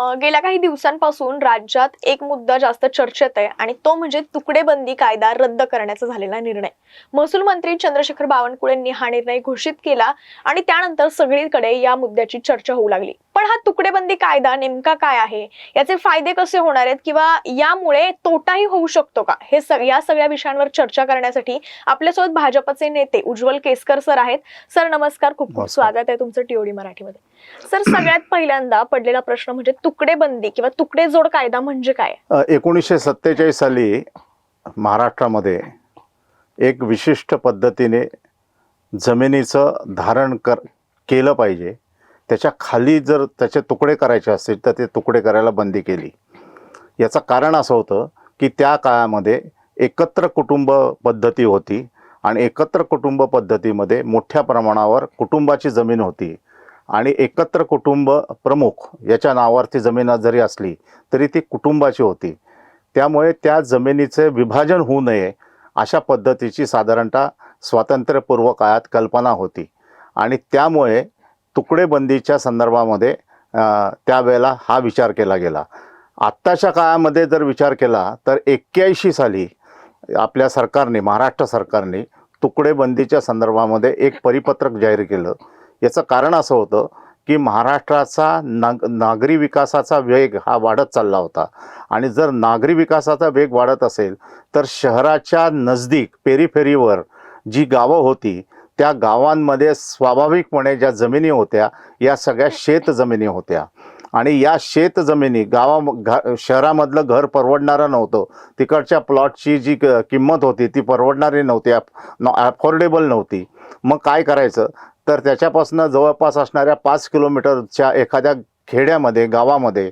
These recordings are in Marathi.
गेल्या काही दिवसांपासून राज्यात एक मुद्दा जास्त चर्चेत आहे आणि तो म्हणजे तुकडेबंदी कायदा रद्द करण्याचा झालेला निर्णय. महसूल मंत्री चंद्रशेखर बावनकुळेंनी हा निर्णय घोषित केला आणि त्यानंतर सगळीकडे या मुद्द्याची चर्चा होऊ लागली. पण हा तुकडेबंदी कायदा नेमका काय आहे? याचे फायदे कसे होणार आहेत? किंवा यामुळे तोटाही होऊ शकतो का? हे सग- या सगळ्या विषयांवर चर्चा करण्यासाठी आपल्यासोबत भाजपचे नेते उज्ज्वल केसकर सर आहेत. सर नमस्कार. खूप खूप. स्वागत आहे तुमचं टीओडी मराठीमध्ये. सर सगळ्यात पहिल्यांदा पडलेला प्रश्न म्हणजे तुकडेबंदी किंवा तुकडेजोड कायदा म्हणजे काय? एकोणीसशे सत्तेचाळीस साली महाराष्ट्रामध्ये एक विशिष्ट पद्धतीने जमिनीचं धारण कर केलं पाहिजे. त्याच्याखाली जर त्याचे तुकडे करायचे असतील तर ते तुकडे करायला बंदी केली. याचं कारण असं होतं की त्या काळामध्ये एकत्र कुटुंब पद्धती होती आणि एकत्र कुटुंब पद्धतीमध्ये मोठ्या प्रमाणावर कुटुंबाची जमीन होती. आणि एकत्र कुटुंब प्रमुख याच्या नावावरती जमीन जरी असली तरी ती कुटुंबाची होती. त्यामुळे त्या जमिनीचे विभाजन होऊ नये अशा पद्धतीची साधारणतः स्वातंत्र्यपूर्व काळात कल्पना होती. आणि त्यामुळे तुकडेबंदीच्या संदर्भामध्ये त्यावेळेला हा विचार केला गेला. आत्ताच्या काळामध्ये जर विचार केला तर एक्क्याऐंशी साली आपल्या सरकारने महाराष्ट्र सरकारने तुकडेबंदीच्या संदर्भामध्ये एक परिपत्रक जाहीर केलं. याचं कारण असं होतं की महाराष्ट्राचा नाग नागरी विकासाचा वेग हा वाढत चालला होता. आणि जर नागरी विकासाचा वेग वाढत असेल तर शहराच्या नजदीक पेरीफेरीवर जी गावं होती त्या गावांमध्ये स्वाभाविकपणे ज्या जमिनी होत्या या सगळ्या शेत जमिनी होत्या. आणि या शेत जमिनी गावा घा शहरामधलं घर परवडणारं नव्हतं. तिकडच्या प्लॉटची जी किंमत होती ती परवडणारी नव्हती अफोर्डेबल नव्हती. मग काय करायचं? तर त्याच्यापासून जवळपास असणाऱ्या पाच किलोमीटरच्या एखाद्या खेड्यामध्ये गावामध्ये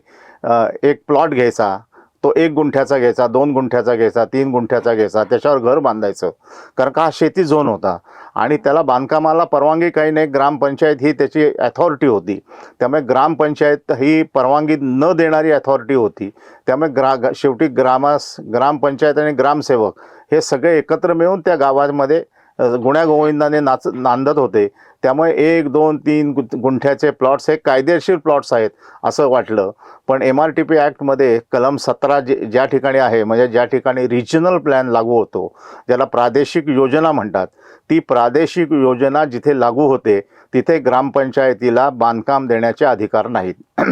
एक प्लॉट घ्यायचा. तो एक गुंठ्याचा घ्यायचा दोन गुंठ्याचा घ्यायचा तीन गुंठ्याचा घ्यायचा त्याच्यावर घर बांधायचं. कारण का हा शेती झोन होता. आणि त्याला बांधकामाला परवानगी काही नाही. ग्रामपंचायत ही त्याची अथॉरिटी होती. त्यामुळे ग्रामपंचायत ही परवानगी न देणारी अथॉरिटी होती. त्यामुळे ग्रा शेवटी ग्रामास ग्रामपंचायत आणि ग्रामसेवक हे सगळे एकत्र मिळून त्या गावामध्ये गुण्यागोविंदाने नाच नांदत होते. त्यामुळे एक दोन तीन गु- गुंठ्याचे प्लॉट्स हे कायदेशीर प्लॉट्स आहेत असं वाटलं. पण एम आर टी पी ॲक्टमध्ये कलम सतरा जे ज्या ठिकाणी आहे म्हणजे ज्या ठिकाणी रिजनल प्लॅन लागू होतो ज्याला प्रादेशिक योजना म्हणतात ती प्रादेशिक योजना जिथे लागू होते तिथे ग्रामपंचायतीला बांधकाम देण्याचे अधिकार नाहीत.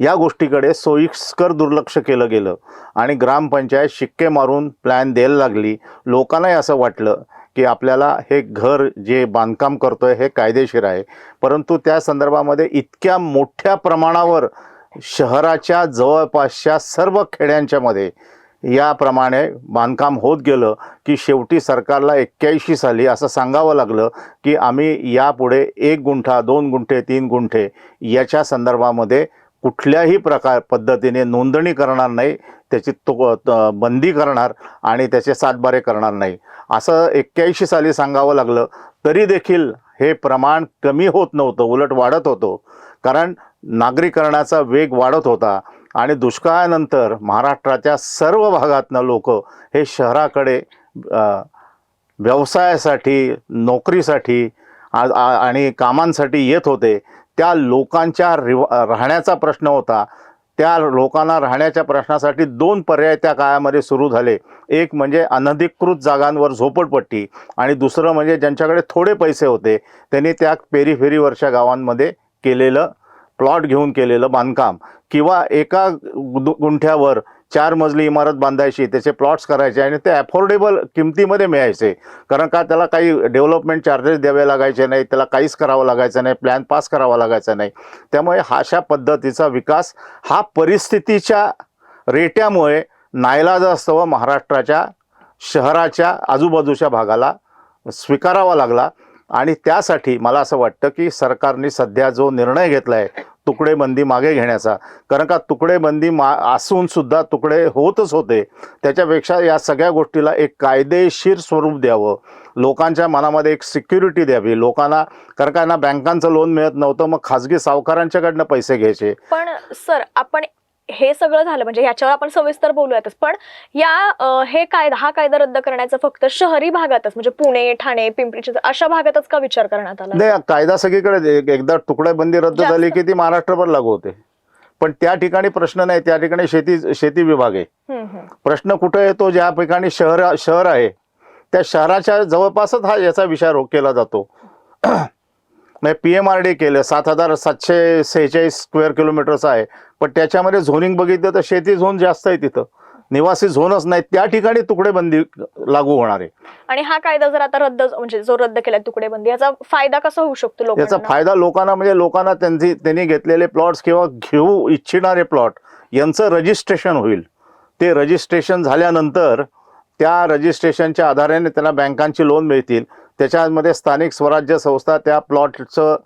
या गोष्टीकडे सोयीस्कर दुर्लक्ष केलं गेलं आणि ग्रामपंचायत शिक्के मारून प्लॅन द्यायला लागली. लोकांनाही असं वाटलं की आपल्याला हे घर जे बांधकाम करतोय हे कायदेशीर आहे. परंतु त्या संदर्भामध्ये इतक्या मोठ्या प्रमाणावर शहराच्या जवळपासच्या सर्व खेड्यांच्यामध्ये याप्रमाणे बांधकाम होत गेलं की शेवटी सरकारला एक्क्याऐंशी साली असं सांगावं लागलं की आम्ही यापुढे एक गुंठा दोन गुंठे तीन गुंठे याच्या संदर्भामध्ये कुठल्याही प्रकार पद्धतीने नोंदणी करणार नाही त्याची तो बंदी करणार आणि त्याचे सातबारे करणार नाही. असं एक्क्याऐंशी साली सांगावं लागलं तरी देखील हे प्रमाण कमी होत नव्हतं उलट वाढत होतं. कारण नागरीकरणाचा वेग वाढत होता आणि दुष्काळानंतर महाराष्ट्राच्या सर्व भागातनं लोक हे शहराकडे व्यवसायासाठी नोकरीसाठी आणि कामांसाठी येत होते. त्या लोकांच्या रिव राहण्याचा प्रश्न होता. त्या लोकांना राहण्याच्या प्रश्नासाठी दोन पर्याय त्या काळामध्ये सुरू झाले. एक म्हणजे अनधिकृत जागांवर झोपडपट्टी आणि दुसरं म्हणजे ज्यांच्याकडे थोडे पैसे होते त्यांनी त्या पेरीफेरीवरच्या गावांमध्ये केलेलं प्लॉट घेऊन केलेलं बांधकाम किंवा एका गु- गुंठ्यावर चार मजली इमारत बांधायची त्याचे प्लॉट्स करायचे आणि ते अफोर्डेबल किमतीमध्ये मिळायचे. कारण का त्याला काही डेव्हलपमेंट चार्जेस द्यावे लागायचे नाही त्याला काहीच करावं लागायचं नाही प्लॅन पास करावा लागायचा नाही. त्यामुळे अशा पद्धतीचा विकास हा परिस्थितीच्या रेट्यामुळे नाईलाजास्तव महाराष्ट्राच्या शहराच्या आजूबाजूच्या भागाला स्वीकारावा लागला. आणि त्यासाठी मला असं वाटतं की सरकारने सध्या जो निर्णय घेतला आहे तुकडेबंदी मागे घेण्याचा. कारण का तुकडेबंदी मा असून सुद्धा तुकडे होतच होते. त्याच्यापेक्षा या सगळ्या गोष्टीला एक कायदेशीर स्वरूप द्यावं. लोकांच्या मनामध्ये एक सिक्युरिटी द्यावी. लोकांना कारण का यांना बँकांचं लोन मिळत नव्हतं मग खाजगी सावकारांच्याकडनं पैसे घ्यायचे. पण सर आपण हे सगळं झालं म्हणजे याच्यावर आपण सविस्तर बोलूयातच. पण या हे कायदा हा कायदा रद्द करण्याचा फक्त शहरी भागातच म्हणजे पुणे ठाणे पिंपरी अशा भागातच का विचार करण्यात आला? नाही कायदा सगळीकडे एक- एकदा तुकडेबंदी रद्द जास्त- झाली की ती महाराष्ट्रभर लागू होते. पण त्या ठिकाणी प्रश्न नाही त्या ठिकाणी शेती शेती विभाग आहे. प्रश्न कुठे येतो ज्या ठिकाणी शहर शहर आहे त्या शहराच्या जवळपासच हा याचा विचार केला जातो. म्हणजे पी एम आर डी केलं. सात हजार सातशे सेहेचाळीस स्क्वेअर किलोमीटरचं आहे. पण त्याच्यामध्ये झोनिंग बघितलं तर शेती झोन जास्त आहे तिथं. निवासी झोनच नाही त्या ठिकाणी तुकडेबंदी लागू होणार आहे. आणि हा कायदा जर आता रद्द म्हणजे जो रद्द केला तुकडेबंदी याचा फायदा कसा होऊ शकतो याचा लोकांना फायदा लोकांना म्हणजे लोकांना त्यांची त्यांनी घेतलेले प्लॉट्स किंवा घेऊ इच्छिणारे प्लॉट यांचं रजिस्ट्रेशन होईल. ते रजिस्ट्रेशन झाल्यानंतर त्या रजिस्ट्रेशनच्या आधाराने त्यांना बँकांची लोन मिळतील. त्याच्यामध्ये स्थानिक स्वराज्य संस्था त्या प्लॉटचं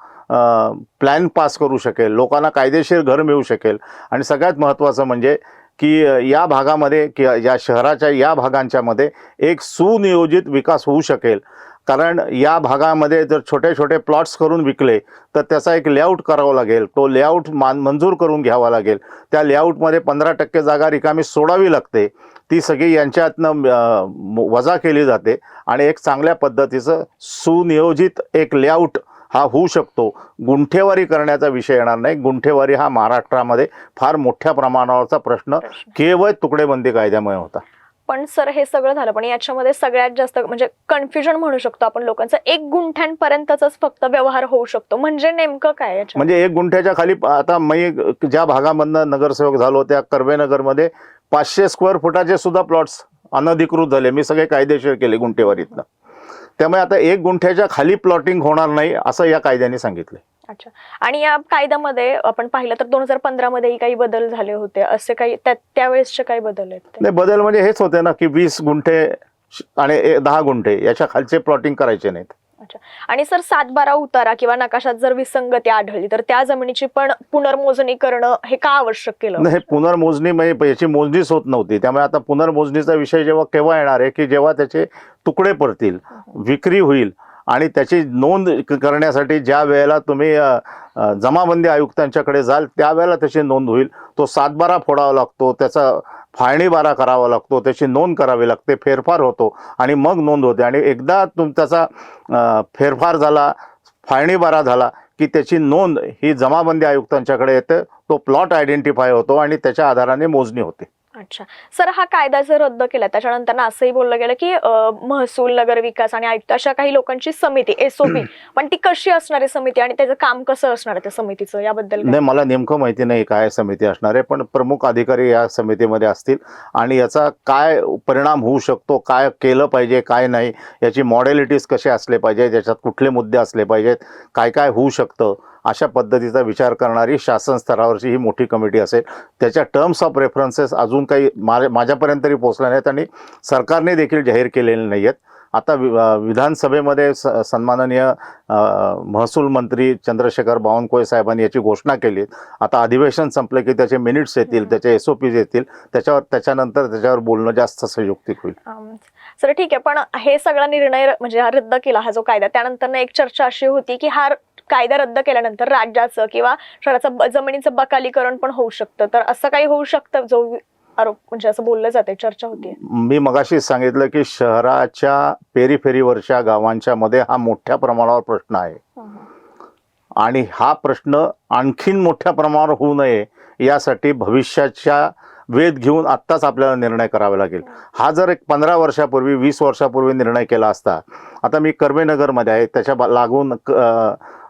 प्लॅन पास करू शकेल. लोकांना कायदेशीर घर मिळू शकेल. आणि सगळ्यात महत्त्वाचं म्हणजे की या भागामध्ये कि या शहराच्या या भागांच्यामध्ये एक सुनियोजित विकास होऊ शकेल. कारण या भागामध्ये जर छोटे छोटे प्लॉट्स करून विकले तर त्याचा एक लेआउट करावा लागेल. तो लेआउट मान मंजूर करून घ्यावा लागेल. त्या लेआउटमध्ये पंधरा टक्के जागा रिकामी सोडावी लागते. ती सगळी यांच्यातनं वजा केली जाते आणि एक चांगल्या पद्धतीचं सुनियोजित एक लेआउट हा होऊ शकतो. गुंठेवारी करण्याचा विषय येणार नाही. गुंठेवारी हा महाराष्ट्रामध्ये फार मोठ्या प्रमाणावरचा प्रश्न. केवळ तुकडेबंदी कायद्यामुळे होता. पण सर हे सगळं झालं पण याच्यामध्ये सगळ्यात जास्त म्हणजे कन्फ्युजन म्हणू शकतो आपण लोकांचं. एक गुंठ्यांपर्यंतच फक्त व्यवहार होऊ शकतो. म्हणजे नेमकं काय म्हणजे एक गुंठ्याच्या खाली आता मी ज्या भागामधनं नगरसेवक झालो त्या कर्वेनगरमध्ये पाचशे स्क्वेअर फुटाचे सुद्धा प्लॉट्स अनधिकृत झाले. मी सगळे कायदेशीर केले गुंठेवारीतनं त्यामुळे आता एक गुंठ्याच्या खाली प्लॉटिंग होणार नाही असं या कायद्याने सांगितलं अच्छा. आणि या कायद्यामध्ये आपण पाहिलं तर दोन हजार पंधरा मध्येही काही बदल झाले होते. असे काही त्या- त्यावेळेसचे काही बदल आहेत? नाही बदल म्हणजे हेच होते ना की वीस गुंठे आणि दहा गुंठे याच्या खालचे प्लॉटिंग करायचे नाहीत. अच्छा आणि सर सात बारा उतारा किंवा नकाशात जर विसंगती आढळली तर त्या जमिनीची पण पुनर्मोजणी करणं हे का आवश्यक केलं? नाही पुनर्मोजणी म्हणजे याची मोजणीच होत नव्हती. त्यामुळे आता पुनर्मोजणीचा विषय जेव्हा केव्हा येणार आहे की जेव्हा त्याचे तुकडे पडतील विक्री होईल आणि त्याची नोंद करण्यासाठी ज्या वेळेला तुम्ही जमाबंदी आयुक्तांच्याकडे जाल त्यावेळेला त्याची नोंद होईल. तो सातबारा फोडावा लागतो त्याचा फाळणीबारा करावा लागतो त्याची नोंद करावी लागते फेरफार होतो आणि मग नोंद होते. आणि एकदा तुम त्याचा फेरफार झाला फाळणी बारा झाला की त्याची नोंद ही जमाबंदी आयुक्तांच्याकडे येते तो प्लॉट आयडेंटिफाय होतो आणि त्याच्या आधाराने मोजणी होते. अच्छा. सर हा कायदा जर रद्द केला त्याच्यानंतर ना असंही बोललं गेलं की महसूल नगर विकास आणि आयुक्त अशा काही लोकांची समिती एसओपी पण ती कशी असणार आहे समिती आणि त्याचं काम कसं असणार आहे त्या समितीचं? याबद्दल? नाही मला नेमकं माहिती नाही काय समिती असणार आहे पण प्रमुख अधिकारी या समितीमध्ये असतील आणि याचा काय परिणाम होऊ शकतो काय केलं पाहिजे काय नाही याची मॉडेलिटीज कसे असले पाहिजे याच्यात कुठले मुद्दे असले पाहिजेत काय काय होऊ शकतं अशा पद्धतीचा विचार करणारी शासन स्तरावरची ही मोठी कमिटी असेल. त्याच्या टर्म्स ऑफ रेफरन्सेस अजून काही मा माझ्यापर्यंत तरी पोचल्या नाहीत आणि सरकारने देखील जाहीर केलेले नाही आहेत आता वि विधानसभेमध्ये स सन्माननीय महसूल मंत्री चंद्रशेखर बावनकुळे साहेबांनी याची घोषणा केली. आता अधिवेशन संपलं की त्याचे मिनिट्स येतील. त्याचे एस ओ पीज येतील. त्याच्यावर त्याच्यानंतर त्याच्यावर बोलणं जास्त संयुक्तिक होईल. सर ठीक आहे. पण हे सगळा निर्णय म्हणजे हा रद्द केला हा जो कायदा त्यानंतर एक चर्चा अशी होती की हा कायदा रद्द केल्यानंतर राज्याचं किंवा शहराचं जमिनीचं बकालीकरण पण होऊ शकतं. तर असं काही होऊ शकतं? जो आरोप म्हणजे असं बोललं जाते चर्चा होती मी मगाशीच सांगितलं की शहराच्या पेरीफेरीवरच्या गावांच्या मध्ये हा मोठ्या प्रमाणावर प्रश्न आहे. आणि हा प्रश्न आणखीन मोठ्या प्रमाणावर होऊ नये यासाठी भविष्याच्या वेध घेऊन आत्ताच आपल्याला निर्णय करावा लागेल. हा जर एक पंधरा वर्षापूर्वी वीस वर्षापूर्वी निर्णय केला असता आता मी कर्वेनगरमध्ये आहे त्याच्या लागून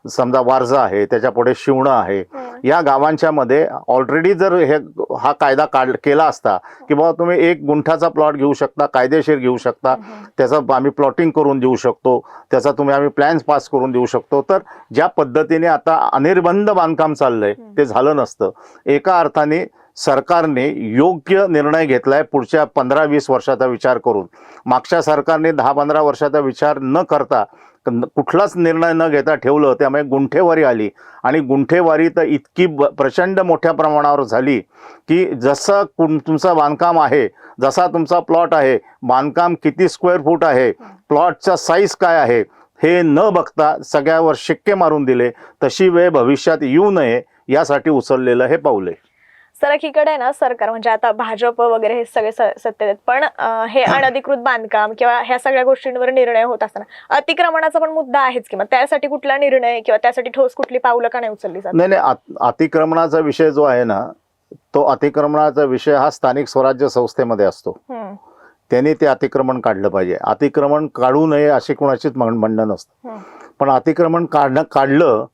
समजा वारजा आहे त्याच्या पुढे शिवणं आहे या गावांच्या मध्ये ऑलरेडी जर हे हा कायदा काढ केला असता की बाबा तुम्ही एक गुंठाचा प्लॉट घेऊ शकता कायदेशीर घेऊ शकता त्याचं आम्ही प्लॉटिंग करून देऊ शकतो त्याचा तुम्ही आम्ही प्लॅन्स पास करून देऊ शकतो तर ज्या पद्धतीने आता अनिर्बंध बांधकाम चाललंय. ते झालं नसतं. एका अर्थाने सरकारने योग्य निर्णय घेतलाय पुढच्या पंधरा वीस वर्षाचा विचार करून. मागच्या सरकारने दहा पंधरा वर्षाचा विचार न करता कुठलाच निर्णय न घेता ठेवलं त्यामुळे गुंठेवारी आली. आणि गुंठेवारी तर इतकी ब प्रचंड मोठ्या प्रमाणावर झाली की जसं कुण तुमचं बांधकाम आहे जसा तुमचा प्लॉट आहे बांधकाम किती स्क्वेअर फूट आहे प्लॉटचा साईज काय आहे हे न बघता सगळ्यावर शिक्के मारून दिले तशी वेळ भविष्यात येऊ नये यासाठी उचललेलं हे पाऊल आहे. एकीकडे ना सरकार म्हणजे आता भाजप वगैरे हे सगळे सत्तेत आहेत. पण हे अनधिकृत बांधकाम किंवा ह्या सगळ्या गोष्टींवर निर्णय होत असताना अतिक्रमणाचा पण मुद्दा आहेच की मग त्यासाठी कुठला निर्णय किंवा त्यासाठी ठोस कुठली पावलं का नाही उचलली जात? नाही नाही अत- अतिक्रमणाचा विषय जो आहे ना तो अतिक्रमणाचा विषय हा स्थानिक स्वराज्य संस्थेमध्ये असतो. त्यांनी ते अतिक्रमण काढलं पाहिजे. अतिक्रमण काढू नये अशी कोणाचीच म्हण- म्हणणं नसतं. पण अतिक्रमण काढणं काढलं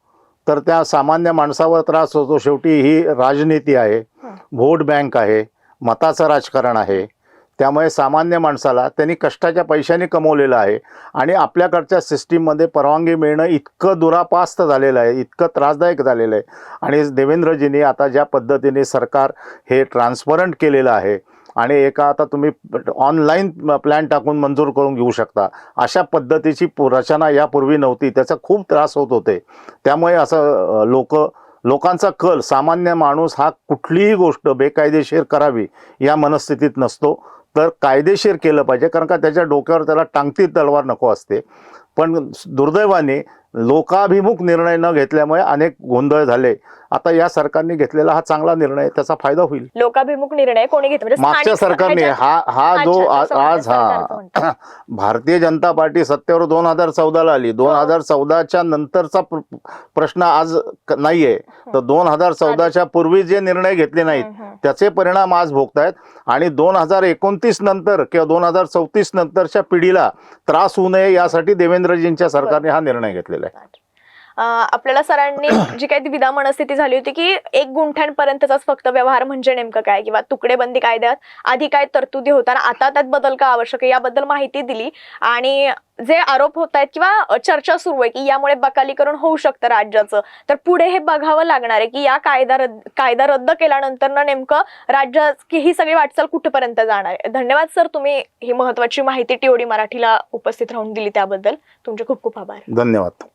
तर त्या सामान्य माणसावर त्रास होतो. शेवटी ही राजनीती आहे. व्होट बँक आहे. मताचं राजकारण आहे. त्यामुळे सामान्य माणसाला त्यांनी कष्टाच्या पैशाने कमवलेलं आहे. आणि आपल्याकडच्या सिस्टीममध्ये परवानगी मिळणं इतकं दुरापास्त झालेलं आहे. इतकं त्रासदायक झालेलं आहे. आणि देवेंद्रजींनी आता ज्या पद्धतीने सरकार हे ट्रान्सपरंट केलेलं आहे आणि एका आता तुम्ही ऑनलाईन प्लॅन टाकून मंजूर करून घेऊ शकता. अशा पद्धतीची पु- रचना यापूर्वी नव्हती. त्याचा खूप त्रास होत होते. त्यामुळे असं लोक लोकांचा कल सामान्य माणूस हा कुठलीही गोष्ट बेकायदेशीर करावी या मनस्थितीत नसतो. तर कायदेशीर केलं पाहिजे. कारण का त्याच्या डोक्यावर त्याला टांगती तलवार नको असते. पण दुर्दैवाने लोकाभिमुख निर्णय न घेतल्यामुळे अनेक गोंधळ झाले. आता या सरकारने घेतलेला हा चांगला निर्णय त्याचा फायदा होईल. लोकाभिमुख निर्णय कोणी घेतो म्हणजे मागच्या सरकारने हा हा जो आज हा. भारतीय जनता पार्टी सत्तेवर दोन हजार चौदाला आली. दोन हो. हजार चौदाच्या नंतरचा प्र- प्रश्न आज नाहीये. तर दोन हजार चौदाच्या पूर्वी जे निर्णय घेतले नाहीत. त्याचे परिणाम आज भोगतायत. आणि दोन हजार एकोणतीस नंतर किंवा दोन हजार चौतीस नंतरच्या पिढीला त्रास होऊ नये यासाठी देवेंद्रजींच्या सरकारने हा निर्णय घेतलेला आहे. आपल्याला सरांनी जी काही विधा मनस्थिती झाली होती की एक गुंठ्यांपर्यंतचाच फक्त व्यवहार म्हणजे नेमकं काय? किंवा तुकडेबंदी कायद्यात आधी काय तरतुदी होता आणि आता त्यात बदल का आवश्यक आहे? याबद्दल माहिती दिली. आणि जे आरोप होत आहेत किंवा चर्चा सुरू आहे की यामुळे बकालीकरण होऊ शकतं राज्याचं तर पुढे हे बघावं लागणार आहे की या कायदा रद्द कायदा रद्द केल्यानंतर ना नेमकं राज्यात की ही सगळी वाटचाल कुठपर्यंत जाणार आहे? धन्यवाद सर तुम्ही ही महत्वाची माहिती टीओडी मराठीला उपस्थित राहून दिली त्याबद्दल. तुमचे खूप खूप आभार. धन्यवाद.